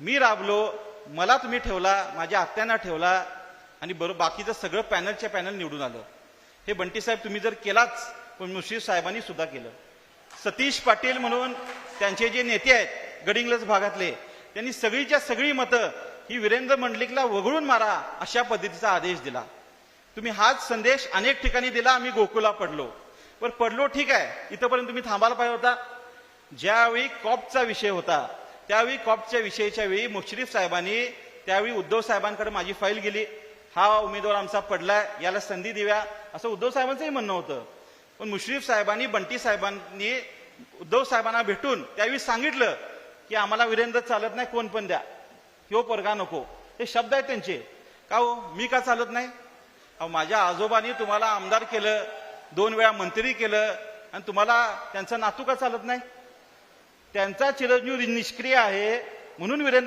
मी राबलो मला तुम्ही ठेवला माझ्या आत्यांना ठेवला आणि बरोबर बाकीचं सगळं पॅनलच्या पॅनल निवडून आलं. हे बंटी साहेब तुम्ही जर केलाच पण मुश्रीफ साहेबांनी सुद्धा केलं. सतीश पाटील म्हणून त्यांचे जे नेते आहेत गडिंग्लज भागातले त्यांनी सगळीच्या सगळी मतं ही वीरेंद्र मंडलिकला वगळून मारा अशा पद्धतीचा आदेश दिला. तुम्ही हाच संदेश अनेक ठिकाणी दिला आम्ही गोकुला पडलो. पण पडलो ठीक आहे इथंपर्यंत तुम्ही थांबायला पाहिजे होता. ज्यावेळी कॉपचा विषय होता त्यावेळी कॉपच्या विषयीच्या वेळी मुश्रीफ साहेबांनी त्यावेळी उद्धव साहेबांकडे माझी फाईल गेली. हा उमेदवार आमचा पडलाय याला संधी देव्या असं उद्धव साहेबांचंही म्हणणं होतं. पण मुश्रीफ साहेबांनी बंटी साहेबांनी उद्धव साहेबांना भेटून त्यावेळी सांगितलं की आम्हाला वीरेंद्र चालत नाही कोण पण द्या. ह्यो पोरगा नको. हे शब्द आहेत त्यांचे. का हो? मी का चालत नाही? अहो माझ्या आजोबांनी तुम्हाला आमदार केलं दोन वेळा मंत्री केलं आणि तुम्हाला त्यांचा नातू का चालत नाही? त्यांचा चिरंजीव निष्क्रिय आहे म्हणून वीरेंद्र